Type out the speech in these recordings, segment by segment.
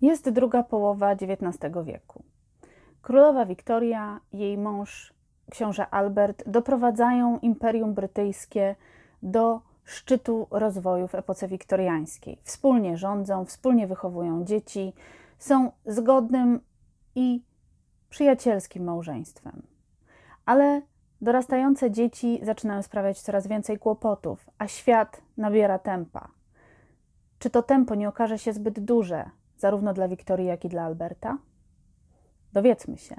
Jest druga połowa XIX wieku. Królowa Wiktoria jej mąż, książę Albert, doprowadzają Imperium Brytyjskie do szczytu rozwoju w epoce wiktoriańskiej. Wspólnie rządzą, wspólnie wychowują dzieci, są zgodnym i przyjacielskim małżeństwem. Ale dorastające dzieci zaczynają sprawiać coraz więcej kłopotów, a świat nabiera tempa. Czy to tempo nie okaże się zbyt duże, zarówno dla Wiktorii, jak i dla Alberta? Dowiedzmy się.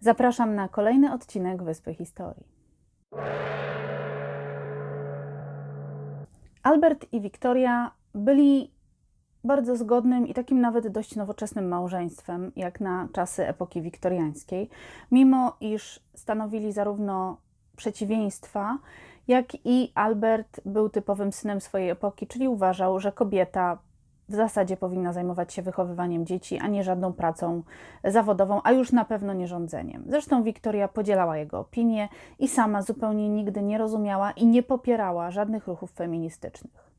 Zapraszam na kolejny odcinek Wyspy Historii. Albert i Wiktoria byli bardzo zgodnym i takim nawet dość nowoczesnym małżeństwem, jak na czasy epoki wiktoriańskiej, mimo iż stanowili zarówno przeciwieństwa, jak i Albert był typowym synem swojej epoki, czyli uważał, że kobieta w zasadzie powinna zajmować się wychowywaniem dzieci, a nie żadną pracą zawodową, a już na pewno nie rządzeniem. Zresztą Wiktoria podzielała jego opinię i sama zupełnie nigdy nie rozumiała i nie popierała żadnych ruchów feministycznych.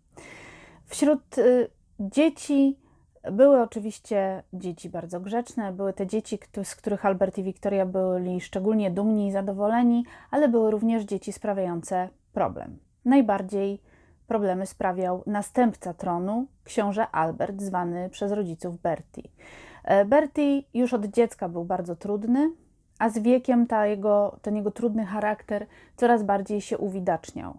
Wśród y, dzieci były oczywiście dzieci bardzo grzeczne, były te dzieci, z których Albert i Wiktoria byli szczególnie dumni i zadowoleni, ale były również dzieci sprawiające problem. Najbardziej problemy sprawiał następca tronu, książę Albert, zwany przez rodziców Bertie. E, Bertie już od dziecka był bardzo trudny, a z wiekiem ta jego, ten jego trudny charakter coraz bardziej się uwidaczniał.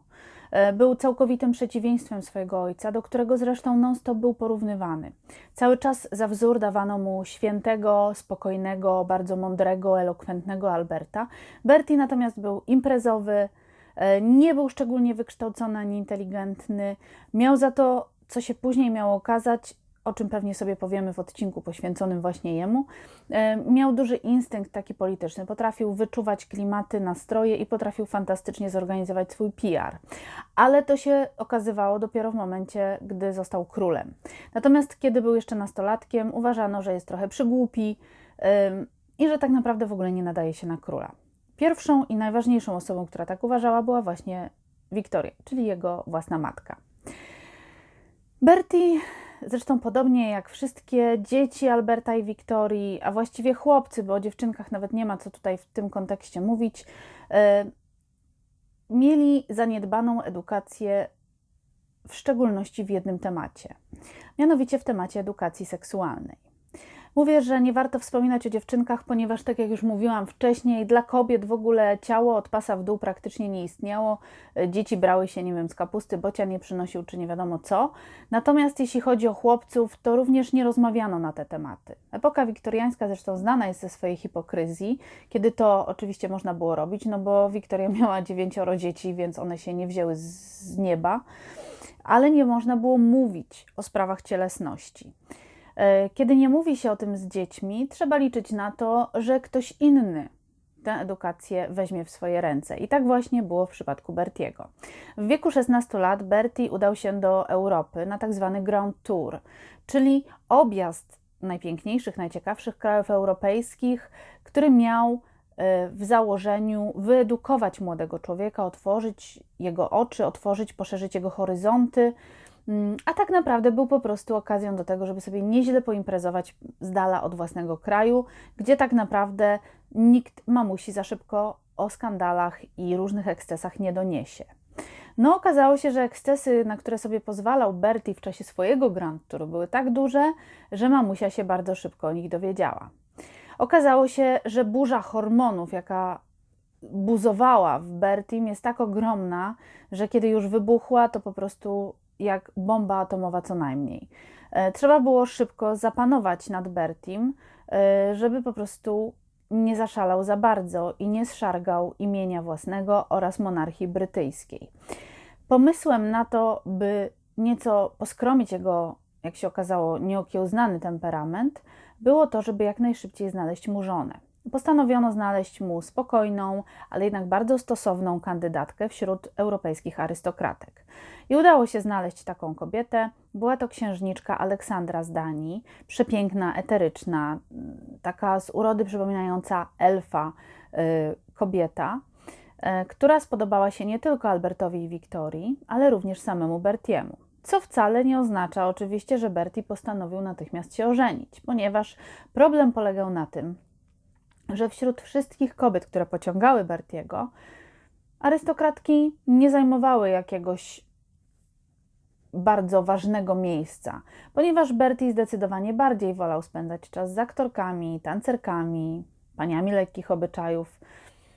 E, był całkowitym przeciwieństwem swojego ojca, do którego zresztą non-stop był porównywany. Cały czas za wzór dawano mu świętego, spokojnego, bardzo mądrego, elokwentnego Alberta. Bertie natomiast był imprezowy, nie był szczególnie wykształcony ani inteligentny, miał za to, co się później miało okazać, o czym pewnie sobie powiemy w odcinku poświęconym właśnie jemu, e, miał duży instynkt taki polityczny. Potrafił wyczuwać klimaty, nastroje i potrafił fantastycznie zorganizować swój PR. Ale to się okazywało dopiero w momencie, gdy został królem. Natomiast kiedy był jeszcze nastolatkiem, uważano, że jest trochę przygłupi i że tak naprawdę w ogóle nie nadaje się na króla. Pierwszą i najważniejszą osobą, która tak uważała, była właśnie Wiktoria, czyli jego własna matka. Bertie Zresztą podobnie jak wszystkie dzieci Alberta i Wiktorii, a właściwie chłopcy, bo o dziewczynkach nawet nie ma co tutaj w tym kontekście mówić, e, mieli zaniedbaną edukację w szczególności w jednym temacie, mianowicie w temacie edukacji seksualnej. Mówię, że nie warto wspominać o dziewczynkach, ponieważ, tak jak już mówiłam wcześniej, dla kobiet w ogóle ciało od pasa w dół praktycznie nie istniało. Dzieci brały się, nie wiem, z kapusty, bocia nie przynosił, czy nie wiadomo co. Natomiast jeśli chodzi o chłopców, to również nie rozmawiano na te tematy. Epoka wiktoriańska zresztą znana jest ze swojej hipokryzji, kiedy to oczywiście można było robić, no bo Wiktoria miała dziewięcioro dzieci, więc one się nie wzięły z nieba, ale nie można było mówić o sprawach cielesności. E, kiedy nie mówi się o tym z dziećmi, trzeba liczyć na to, że ktoś inny tę edukację weźmie w swoje ręce. I tak właśnie było w przypadku Bertiego. W wieku 16 lat Bertie udał się do Europy na tak zwany Grand Tour, czyli objazd najpiękniejszych, najciekawszych krajów europejskich, który miał e, w założeniu wyedukować młodego człowieka, otworzyć jego oczy, otworzyć, poszerzyć jego horyzonty, a tak naprawdę był po prostu okazją do tego, żeby sobie nieźle poimprezować z dala od własnego kraju, gdzie tak naprawdę nikt mamusi za szybko o skandalach i różnych ekscesach nie doniesie. No, okazało się, że ekscesy, na które sobie pozwalał Bertie w czasie swojego Grand Touru, były tak duże, że mamusia się bardzo szybko o nich dowiedziała. Okazało się, że burza hormonów, jaka buzowała w Bertim, jest tak ogromna, że kiedy już wybuchła, to po prostu jak bomba atomowa co najmniej. E, trzeba było szybko zapanować nad Bertim, e, żeby po prostu nie zaszalał za bardzo i nie zszargał imienia własnego oraz monarchii brytyjskiej. Pomysłem na to, by nieco poskromić jego, jak się okazało, nieokiełznany temperament, było to, żeby jak najszybciej znaleźć mu żonę postanowiono znaleźć mu spokojną, ale jednak bardzo stosowną kandydatkę wśród europejskich arystokratek. I udało się znaleźć taką kobietę. Była to księżniczka Aleksandra z Danii, przepiękna, eteryczna, taka z urody przypominająca elfa y, kobieta, y, która spodobała się nie tylko Albertowi i Wiktorii, ale również samemu Bertiemu. Co wcale nie oznacza oczywiście, że Bertie postanowił natychmiast się ożenić, ponieważ problem polegał na tym, że wśród wszystkich kobiet, które pociągały Bertiego, arystokratki nie zajmowały jakiegoś bardzo ważnego miejsca, ponieważ Bertie zdecydowanie bardziej wolał spędzać czas z aktorkami, tancerkami, paniami lekkich obyczajów,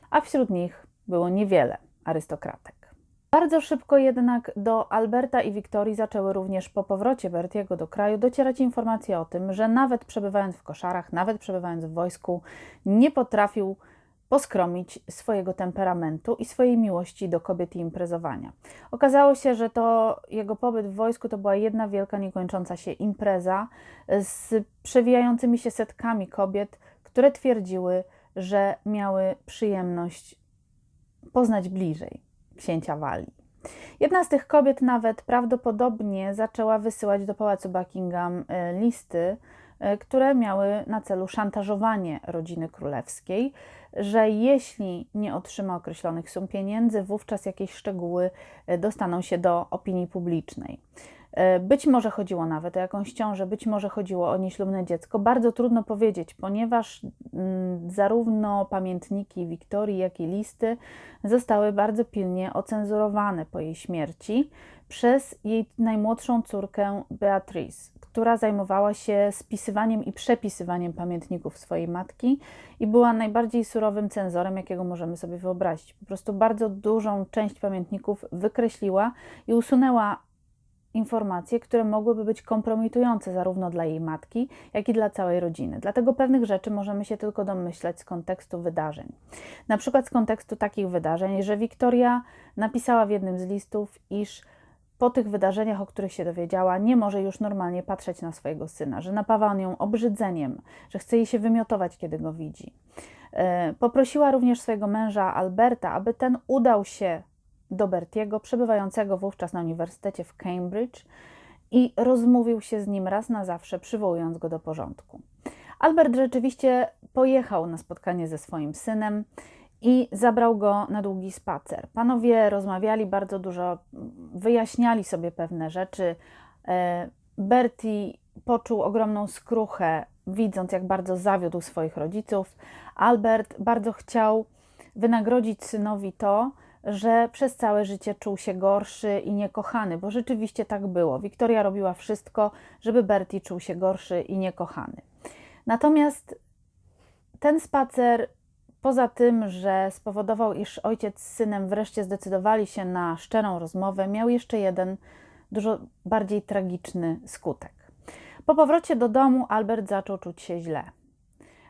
a wśród nich było niewiele arystokratek. Bardzo szybko jednak do Alberta i Wiktorii zaczęły również po powrocie Bertiego do kraju docierać informacje o tym, że nawet przebywając w koszarach, nawet przebywając w wojsku, nie potrafił poskromić swojego temperamentu i swojej miłości do kobiet i imprezowania. Okazało się, że to jego pobyt w wojsku to była jedna wielka, niekończąca się impreza z przewijającymi się setkami kobiet, które twierdziły, że miały przyjemność poznać bliżej księcia Walii. Jedna z tych kobiet nawet prawdopodobnie zaczęła wysyłać do pałacu Buckingham e, listy, e, które miały na celu szantażowanie rodziny królewskiej, że jeśli nie otrzyma określonych sum pieniędzy, wówczas jakieś szczegóły e, dostaną się do opinii publicznej. E, być może chodziło nawet o jakąś ciążę, być może chodziło o nieślubne dziecko. Bardzo trudno powiedzieć, ponieważ mm, zarówno pamiętniki Wiktorii, jak i listy zostały bardzo pilnie ocenzurowane po jej śmierci przez jej najmłodszą córkę Beatrice, która zajmowała się spisywaniem i przepisywaniem pamiętników swojej matki i była najbardziej surowym cenzorem, jakiego możemy sobie wyobrazić. Po prostu bardzo dużą część pamiętników wykreśliła i usunęła informacje, które mogłyby być kompromitujące zarówno dla jej matki, jak i dla całej rodziny. Dlatego pewnych rzeczy możemy się tylko domyślać z kontekstu wydarzeń. Na przykład z kontekstu takich wydarzeń, że Wiktoria napisała w jednym z listów, iż po tych wydarzeniach, o których się dowiedziała, nie może już normalnie patrzeć na swojego syna, że napawa on ją obrzydzeniem, że chce jej się wymiotować, kiedy go widzi. E, poprosiła również swojego męża Alberta, aby ten udał się do Bertiego, przebywającego wówczas na Uniwersytecie w Cambridge, i rozmówił się z nim raz na zawsze, przywołując go do porządku. Albert rzeczywiście pojechał na spotkanie ze swoim synem i zabrał go na długi spacer. Panowie rozmawiali bardzo dużo, wyjaśniali sobie pewne rzeczy. E, Bertie poczuł ogromną skruchę, widząc, jak bardzo zawiódł swoich rodziców. Albert bardzo chciał wynagrodzić synowi to, że przez całe życie czuł się gorszy i niekochany, bo rzeczywiście tak było. Wiktoria robiła wszystko, żeby Bertie czuł się gorszy i niekochany. Natomiast ten spacer, poza tym, że spowodował, iż ojciec z synem wreszcie zdecydowali się na szczerą rozmowę, miał jeszcze jeden dużo bardziej tragiczny skutek. Po powrocie do domu Albert zaczął czuć się źle.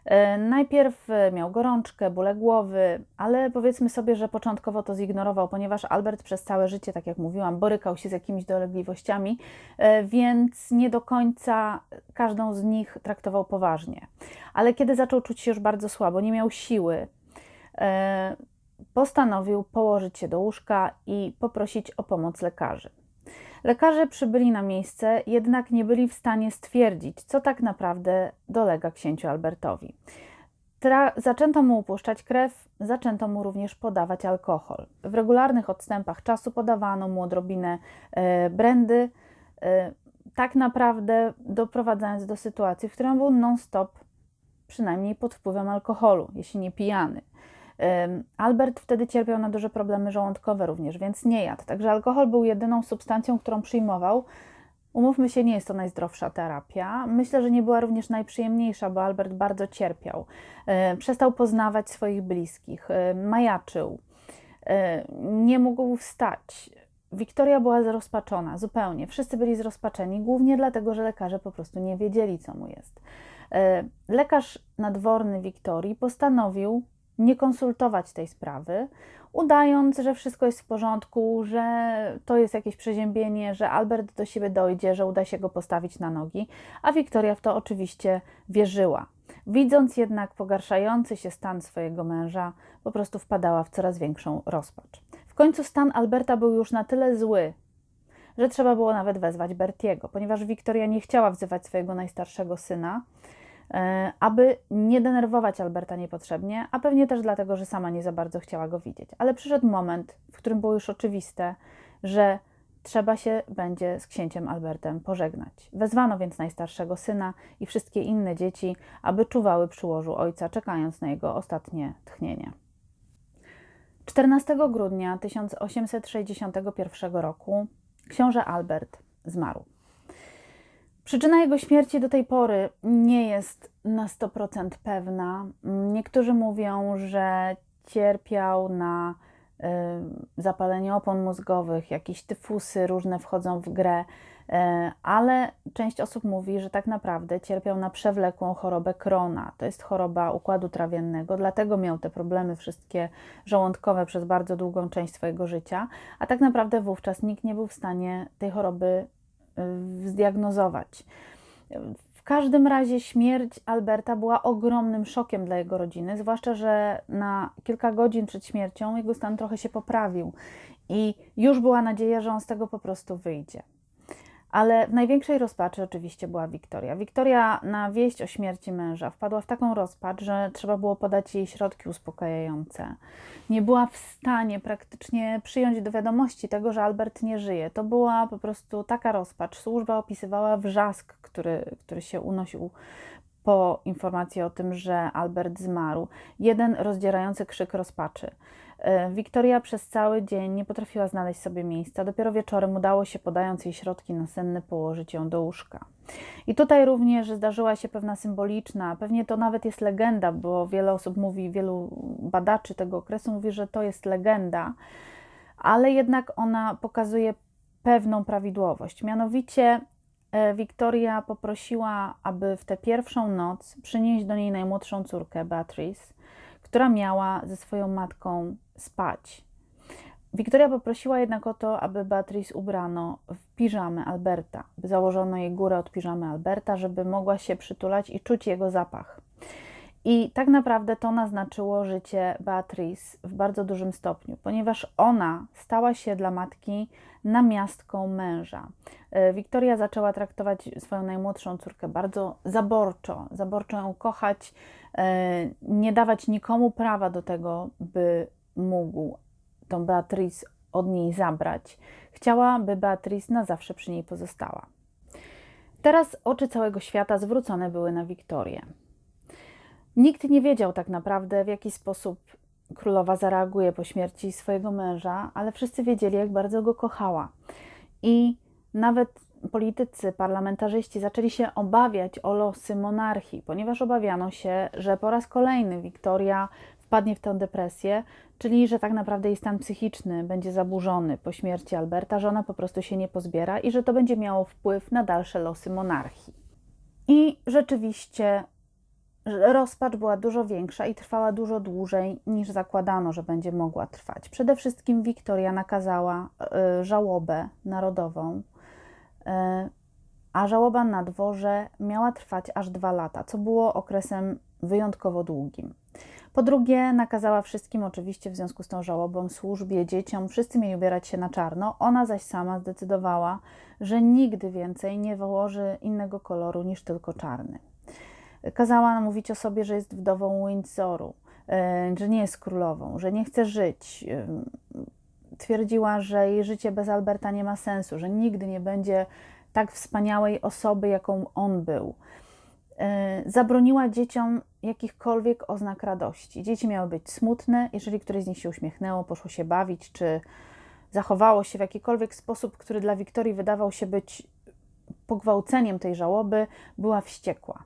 E, najpierw e, miał gorączkę, bóle głowy, ale powiedzmy sobie, że początkowo to zignorował, ponieważ Albert przez całe życie, tak jak mówiłam, borykał się z jakimiś dolegliwościami, e, więc nie do końca każdą z nich traktował poważnie. Ale kiedy zaczął czuć się już bardzo słabo, nie miał siły, postanowił położyć się do łóżka i poprosić o pomoc lekarzy. Lekarze przybyli na miejsce, jednak nie byli w stanie stwierdzić, co tak naprawdę dolega księciu Albertowi. Tra zaczęto mu upuszczać krew, zaczęto mu również podawać alkohol. W regularnych odstępach czasu podawano mu odrobinę e, brandy, e, tak naprawdę doprowadzając do sytuacji, w której był non-stop, przynajmniej pod wpływem alkoholu, jeśli nie pijany. Albert wtedy cierpiał na duże problemy żołądkowe również, więc nie jadł. Także alkohol był jedyną substancją, którą przyjmował. Umówmy się, nie jest to najzdrowsza terapia. Myślę, że nie była również najprzyjemniejsza, bo Albert bardzo cierpiał. Przestał poznawać swoich bliskich, majaczył, nie mógł wstać. Wiktoria była zrozpaczona, zupełnie. Wszyscy byli zrozpaczeni, głównie dlatego, że lekarze po prostu nie wiedzieli, co mu jest. Lekarz nadworny Wiktorii postanowił nie konsultować tej sprawy, udając, że wszystko jest w porządku, że to jest jakieś przeziębienie, że Albert do siebie dojdzie, że uda się go postawić na nogi, a Wiktoria w to oczywiście wierzyła. Widząc jednak pogarszający się stan swojego męża, po prostu wpadała w coraz większą rozpacz. W końcu stan Alberta był już na tyle zły, że trzeba było nawet wezwać Bertiego, ponieważ Wiktoria nie chciała wzywać swojego najstarszego syna, aby nie denerwować Alberta niepotrzebnie, a pewnie też dlatego, że sama nie za bardzo chciała go widzieć. Ale przyszedł moment, w którym było już oczywiste, że trzeba się będzie z księciem Albertem pożegnać. Wezwano więc najstarszego syna i wszystkie inne dzieci, aby czuwały przy łożu ojca, czekając na jego ostatnie tchnienie. 14 grudnia 1861 roku książę Albert zmarł. Przyczyna jego śmierci do tej pory nie jest na 100% pewna. Niektórzy mówią, że cierpiał na y, zapalenie opon mózgowych, jakieś tyfusy różne wchodzą w grę, y, ale część osób mówi, że tak naprawdę cierpiał na przewlekłą chorobę Krona. To jest choroba układu trawiennego, dlatego miał te problemy wszystkie żołądkowe przez bardzo długą część swojego życia, a tak naprawdę wówczas nikt nie był w stanie tej choroby zdiagnozować. W każdym razie śmierć Alberta była ogromnym szokiem dla jego rodziny, zwłaszcza, że na kilka godzin przed śmiercią jego stan trochę się poprawił i już była nadzieja, że on z tego po prostu wyjdzie. Ale w największej rozpaczy oczywiście była Wiktoria. Wiktoria na wieść o śmierci męża wpadła w taką rozpacz, że trzeba było podać jej środki uspokajające. Nie była w stanie praktycznie przyjąć do wiadomości tego, że Albert nie żyje. To była po prostu taka rozpacz. Służba opisywała wrzask, który, który się unosił po informacji o tym, że Albert zmarł. Jeden rozdzierający krzyk rozpaczy. E, Wiktoria przez cały dzień nie potrafiła znaleźć sobie miejsca. Dopiero wieczorem udało się, podając jej środki nasenne, położyć ją do łóżka. I tutaj również zdarzyła się pewna symboliczna, pewnie to nawet jest legenda, bo wiele osób mówi, wielu badaczy tego okresu mówi, że to jest legenda, ale jednak ona pokazuje pewną prawidłowość. Mianowicie e, Wiktoria poprosiła, aby w tę pierwszą noc przynieść do niej najmłodszą córkę, Beatrice, która miała ze swoją matką spać. Wiktoria poprosiła jednak o to, aby Beatrice ubrano w piżamę Alberta, by założono jej górę od piżamy Alberta, żeby mogła się przytulać i czuć jego zapach. I tak naprawdę to naznaczyło życie Beatrice w bardzo dużym stopniu, ponieważ ona stała się dla matki namiastką męża. Wiktoria zaczęła traktować swoją najmłodszą córkę bardzo zaborczo, zaborczo ją kochać, e, nie dawać nikomu prawa do tego, by mógł tą Beatrice od niej zabrać. Chciała, by Beatrice na zawsze przy niej pozostała. Teraz oczy całego świata zwrócone były na Wiktorię. Nikt nie wiedział tak naprawdę, w jaki sposób królowa zareaguje po śmierci swojego męża, ale wszyscy wiedzieli, jak bardzo go kochała. I nawet politycy, parlamentarzyści zaczęli się obawiać o losy monarchii, ponieważ obawiano się, że po raz kolejny Wiktoria wpadnie w tę depresję, czyli że tak naprawdę jej stan psychiczny będzie zaburzony po śmierci Alberta, że ona po prostu się nie pozbiera i że to będzie miało wpływ na dalsze losy monarchii. I rzeczywiście rozpacz była dużo większa i trwała dużo dłużej niż zakładano, że będzie mogła trwać. Przede wszystkim Wiktoria nakazała y, żałobę narodową, y, a żałoba na dworze miała trwać aż dwa lata, co było okresem wyjątkowo długim. Po drugie, nakazała wszystkim, oczywiście w związku z tą żałobą, służbie, dzieciom, wszyscy mieli ubierać się na czarno. Ona zaś sama zdecydowała, że nigdy więcej nie wyłoży innego koloru niż tylko czarny. Kazała mówić o sobie, że jest wdową Windsoru, e, że nie jest królową, że nie chce żyć. E, twierdziła, że jej życie bez Alberta nie ma sensu, że nigdy nie będzie tak wspaniałej osoby, jaką on był. E, zabroniła dzieciom jakichkolwiek oznak radości. Dzieci miały być smutne, jeżeli któreś z nich się uśmiechnęło, poszło się bawić, czy zachowało się w jakikolwiek sposób, który dla Wiktorii wydawał się być pogwałceniem tej żałoby, była wściekła.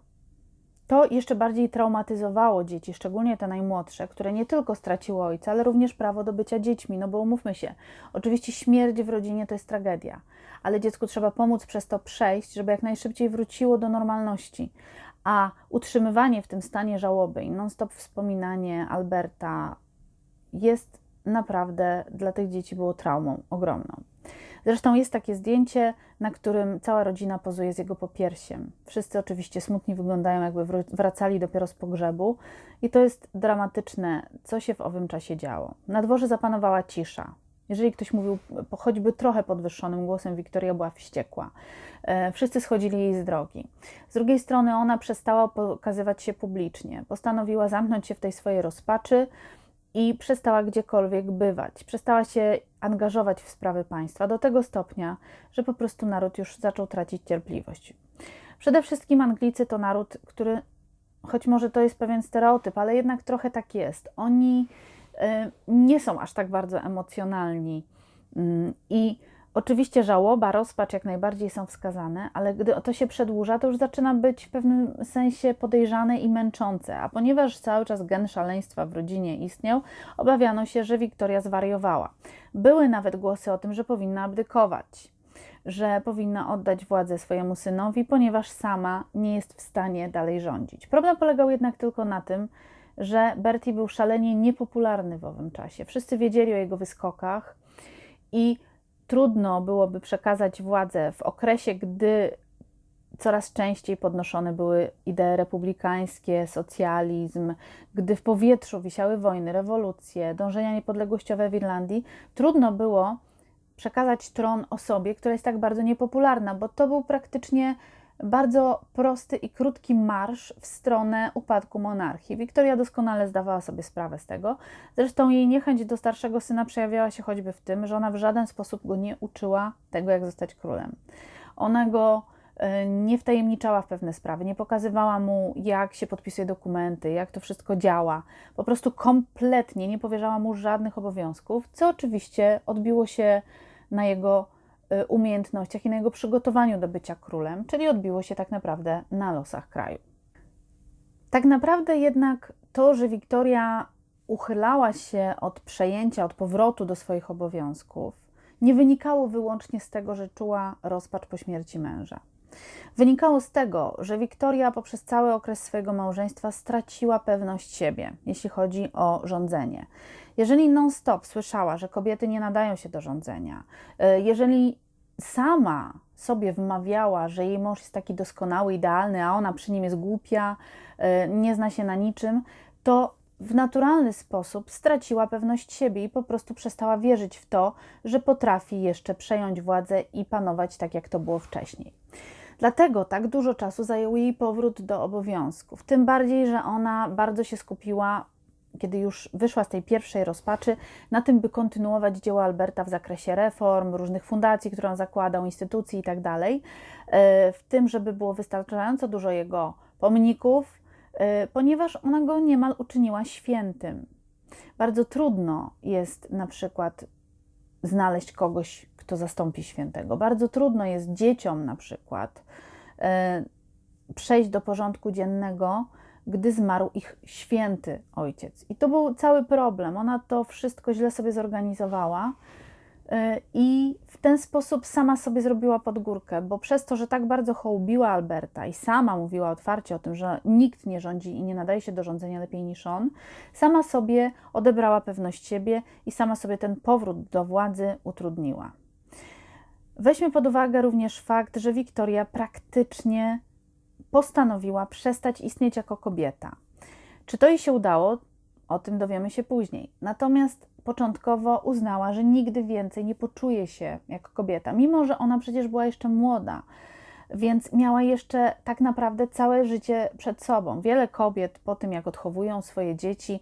To jeszcze bardziej traumatyzowało dzieci, szczególnie te najmłodsze, które nie tylko straciły ojca, ale również prawo do bycia dziećmi. No bo umówmy się, oczywiście śmierć w rodzinie to jest tragedia, ale dziecku trzeba pomóc przez to przejść, żeby jak najszybciej wróciło do normalności. A utrzymywanie w tym stanie żałoby i non-stop wspominanie Alberta jest naprawdę dla tych dzieci było traumą ogromną. Zresztą jest takie zdjęcie, na którym cała rodzina pozuje z jego popiersiem. Wszyscy oczywiście smutni wyglądają, jakby wracali dopiero z pogrzebu, i to jest dramatyczne, co się w owym czasie działo. Na dworze zapanowała cisza. Jeżeli ktoś mówił choćby trochę podwyższonym głosem, Wiktoria była wściekła. E, wszyscy schodzili jej z drogi. Z drugiej strony ona przestała pokazywać się publicznie. Postanowiła zamknąć się w tej swojej rozpaczy i przestała gdziekolwiek bywać. Przestała się angażować w sprawy państwa do tego stopnia, że po prostu naród już zaczął tracić cierpliwość. Przede wszystkim Anglicy to naród, który, choć może to jest pewien stereotyp, ale jednak trochę tak jest. Oni y, nie są aż tak bardzo emocjonalni mm, i Oczywiście żałoba, rozpacz jak najbardziej są wskazane, ale gdy to się przedłuża, to już zaczyna być w pewnym sensie podejrzane i męczące. A ponieważ cały czas gen szaleństwa w rodzinie istniał, obawiano się, że Wiktoria zwariowała. Były nawet głosy o tym, że powinna abdykować, że powinna oddać władzę swojemu synowi, ponieważ sama nie jest w stanie dalej rządzić. Problem polegał jednak tylko na tym, że Bertie był szalenie niepopularny w owym czasie. Wszyscy wiedzieli o jego wyskokach i trudno byłoby przekazać władzę w okresie, gdy coraz częściej podnoszone były idee republikańskie, socjalizm, gdy w powietrzu wisiały wojny, rewolucje, dążenia niepodległościowe w Irlandii, trudno było przekazać tron osobie, która jest tak bardzo niepopularna, bo to był praktycznie bardzo prosty i krótki marsz w stronę upadku monarchii. Wiktoria doskonale zdawała sobie sprawę z tego. Zresztą jej niechęć do starszego syna przejawiała się choćby w tym, że ona w żaden sposób go nie uczyła tego, jak zostać królem. Ona go e, nie wtajemniczała w pewne sprawy, nie pokazywała mu, jak się podpisuje dokumenty, jak to wszystko działa. Po prostu kompletnie nie powierzała mu żadnych obowiązków, co oczywiście odbiło się na jego umiejętnościach i na jego przygotowaniu do bycia królem, czyli odbiło się tak naprawdę na losach kraju. Tak naprawdę jednak to, że Wiktoria uchylała się od przejęcia, od powrotu do swoich obowiązków, nie wynikało wyłącznie z tego, że czuła rozpacz po śmierci męża. Wynikało z tego, że Wiktoria poprzez cały okres swojego małżeństwa straciła pewność siebie, jeśli chodzi o rządzenie. Jeżeli non-stop słyszała, że kobiety nie nadają się do rządzenia, y, jeżeli sama sobie wmawiała, że jej mąż jest taki doskonały, idealny, a ona przy nim jest głupia, y, nie zna się na niczym, to w naturalny sposób straciła pewność siebie i po prostu przestała wierzyć w to, że potrafi jeszcze przejąć władzę i panować tak, jak to było wcześniej. Dlatego tak dużo czasu zajął jej powrót do obowiązków. Tym bardziej, że ona bardzo się skupiła kiedy już wyszła z tej pierwszej rozpaczy, na tym, by kontynuować dzieło Alberta w zakresie reform, różnych fundacji, które on zakładał, instytucji itd., tak e, w tym, żeby było wystarczająco dużo jego pomników, e, ponieważ ona go niemal uczyniła świętym. Bardzo trudno jest na przykład znaleźć kogoś, kto zastąpi świętego. Bardzo trudno jest dzieciom na przykład e, przejść do porządku dziennego, gdy zmarł ich święty ojciec. I to był cały problem. Ona to wszystko źle sobie zorganizowała y, i w ten sposób sama sobie zrobiła podgórkę, bo przez to, że tak bardzo hołubiła Alberta i sama mówiła otwarcie o tym, że nikt nie rządzi i nie nadaje się do rządzenia lepiej niż on, sama sobie odebrała pewność siebie i sama sobie ten powrót do władzy utrudniła. Weźmy pod uwagę również fakt, że Wiktoria praktycznie postanowiła przestać istnieć jako kobieta. Czy to jej się udało? O tym dowiemy się później. Natomiast początkowo uznała, że nigdy więcej nie poczuje się jako kobieta, mimo że ona przecież była jeszcze młoda, więc miała jeszcze tak naprawdę całe życie przed sobą. Wiele kobiet po tym, jak odchowują swoje dzieci,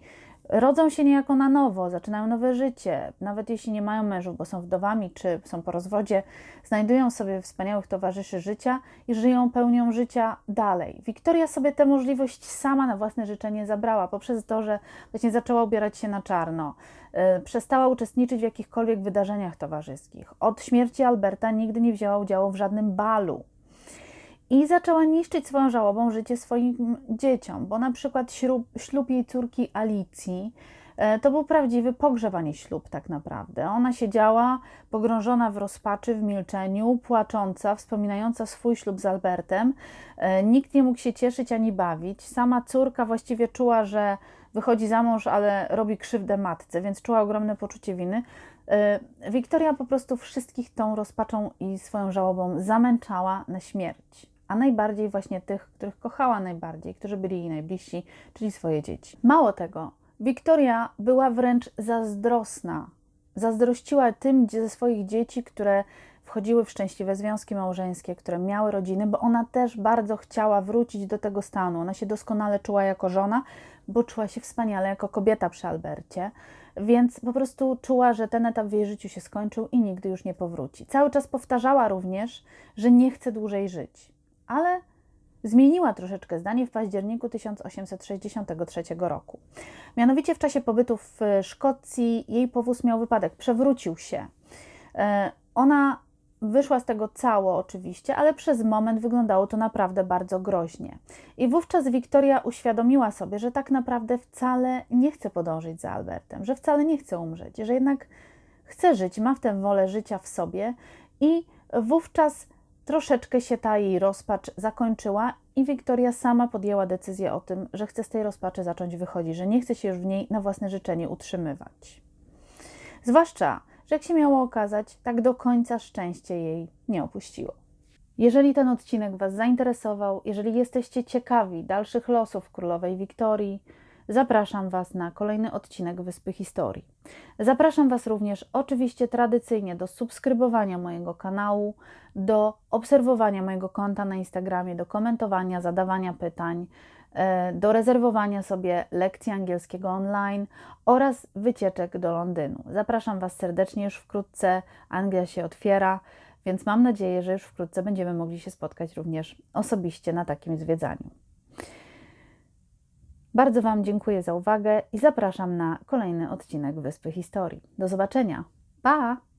rodzą się niejako na nowo, zaczynają nowe życie. Nawet jeśli nie mają mężów, bo są wdowami czy są po rozwodzie, znajdują sobie wspaniałych towarzyszy życia i żyją pełnią życia dalej. Wiktoria sobie tę możliwość sama na własne życzenie zabrała poprzez to, że właśnie zaczęła ubierać się na czarno. Yy, przestała uczestniczyć w jakichkolwiek wydarzeniach towarzyskich. Od śmierci Alberta nigdy nie wzięła udziału w żadnym balu i zaczęła niszczyć swoją żałobą życie swoim dzieciom, bo na przykład ślub, ślub jej córki Alicji e, to był prawdziwy pogrzebanie ślub tak naprawdę. Ona siedziała pogrążona w rozpaczy, w milczeniu, płacząca, wspominająca swój ślub z Albertem. E, nikt nie mógł się cieszyć ani bawić. Sama córka właściwie czuła, że wychodzi za mąż, ale robi krzywdę matce, więc czuła ogromne poczucie winy. E, Wiktoria po prostu wszystkich tą rozpaczą i swoją żałobą zamęczała na śmierć a najbardziej właśnie tych, których kochała najbardziej, którzy byli jej najbliżsi, czyli swoje dzieci. Mało tego, Wiktoria była wręcz zazdrosna. Zazdrościła tym ze swoich dzieci, które wchodziły w szczęśliwe związki małżeńskie, które miały rodziny, bo ona też bardzo chciała wrócić do tego stanu. Ona się doskonale czuła jako żona, bo czuła się wspaniale jako kobieta przy Albercie, więc po prostu czuła, że ten etap w jej życiu się skończył i nigdy już nie powróci. Cały czas powtarzała również, że nie chce dłużej żyć, ale zmieniła troszeczkę zdanie w październiku 1863 roku. Mianowicie w czasie pobytu w Szkocji jej powóz miał wypadek, przewrócił się. E, Ona wyszła z tego cało oczywiście, ale przez moment wyglądało to naprawdę bardzo groźnie. I wówczas Wiktoria uświadomiła sobie, że tak naprawdę wcale nie chce podążyć za Albertem, że wcale nie chce umrzeć, że jednak chce żyć, ma w tym wolę życia w sobie i wówczas troszeczkę się ta jej rozpacz zakończyła i Wiktoria sama podjęła decyzję o tym, że chce z tej rozpaczy zacząć wychodzić, że nie chce się już w niej na własne życzenie utrzymywać. Zwłaszcza, że jak się miało okazać, tak do końca szczęście jej nie opuściło. Jeżeli ten odcinek Was zainteresował, jeżeli jesteście ciekawi dalszych losów królowej Wiktorii, zapraszam Was na kolejny odcinek Wyspy Historii. Zapraszam Was również oczywiście tradycyjnie do subskrybowania mojego kanału, do obserwowania mojego konta na Instagramie, do komentowania, zadawania pytań, e, do rezerwowania sobie lekcji angielskiego online oraz wycieczek do Londynu. Zapraszam Was serdecznie już wkrótce. Anglia się otwiera, więc mam nadzieję, że już wkrótce będziemy mogli się spotkać również osobiście na takim zwiedzaniu. Bardzo Wam dziękuję za uwagę i zapraszam na kolejny odcinek Wyspy Historii. Do zobaczenia. Pa!